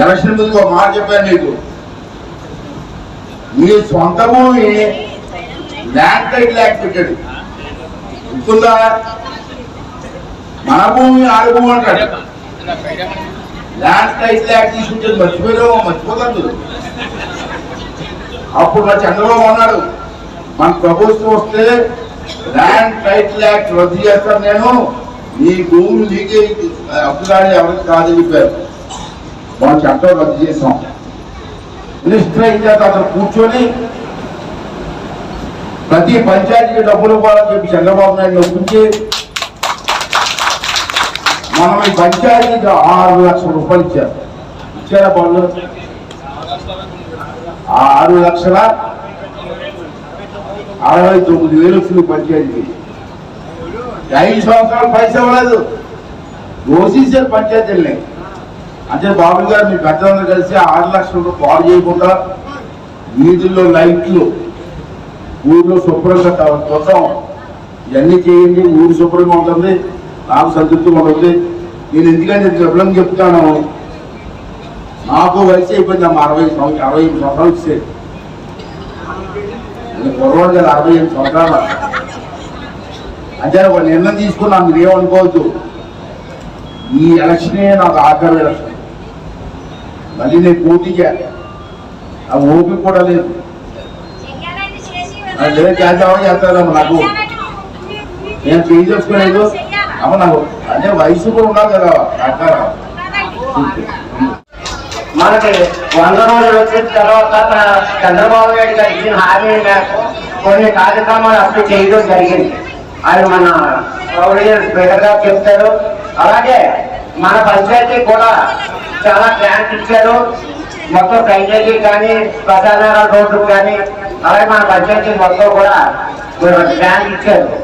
Election ముందు ఒక మాట చెప్పాను మీకు. మీ సొంత భూమి ల్యాండ్ టైటిల్ యాక్ట్ పెట్టాడు. గుర్తుందా మన భూమి ఆడ భూమి అంటాడు ల్యాండ్ టైటిల్ యాక్ట్ తీసుకుంటే మర్చిపోయామో మర్చిపోతాడు అప్పుడు మా చంద్రబాబు అన్నాడు మన ప్రభుత్వం వస్తే ల్యాండ్ టైటిల్ యాక్ట్ రద్దు చేస్తాను నేను. నీ భూమి నీకే అప్పుదాడి ఎవరికి కాదని చెప్పారు. మన చట్టం రద్దు చేసాం మినిస్టర్ అయిన అతను కూర్చొని ప్రతి పంచాయతీకి డబ్బులు ఇవ్వాలని చెప్పి చంద్రబాబు నాయుడు ఒప్పించి మనం ఈ పంచాయతీకి ఆరు లక్షల రూపాయలు ఇచ్చారు. ఇచ్చారా బాబు? ఆ ఆరు లక్షల అరవై తొమ్మిది వేలు వచ్చింది పంచాయతీకి. ఐదు సంవత్సరాలు పైసా ఇవ్వలేదు దోషించారు పంచాయతీల్ని అంటే బాబు గారు మీ పెద్దలందరూ కలిసి ఆరు లక్షల పాలు చేయకుండా వీధుల్లో లైట్లు ఊర్లో శుభ్రంగా కోసం ఇవన్నీ చేయండి ఊరు శుభ్రంగా ఉంటుంది నాకు సంతృప్తిగా ఉంటుంది. నేను ఎందుకంటే చెప్పడం చెప్తాను. నాకు వయసు అయిపోయింది అమ్మ అరవై సంవత్సరం అరవై ఎనిమిది సంవత్సరాలు వచ్చేది. నేను కుర్రోడు కదా అరవై ఎనిమిది సంవత్సరాలు. అంటే ఒక నిర్ణయం తీసుకున్నా మీరు ఏమనుకోవద్దు. ఈ ఎలక్షనే నాకు ఆఖరి ఎలక్షన్ మళ్ళీ నేను పోటీ చేయాలి. ఆ ఓపిక కూడా లేదు. లేదు చేద్దామని చేస్తారమ్మ నాకు? నేను చేయి చేసుకోలేదు అమ్మ నాకు అంటే వయసు కూడా ఉండాలి కదా అట్లా మనకి వంద రోజులు వచ్చిన తర్వాత మన చంద్రబాబు నాయుడు గారు ఇచ్చిన హామీ మేరకు కొన్ని కార్యక్రమాలు అప్పుడు చేయడం జరిగింది. అది మన స్పీకర్ గారు చెప్తారు. అలాగే మన పంచాయతీ కూడా చాలా గ్రాంట్ ఇచ్చారు. మొత్తం డ్రైనేజీ కానీ ప్రధాన రోడ్డు కానీ అలాగే మన పంచాయతీ మొత్తం కూడా గ్రాంట్ ఇచ్చారు.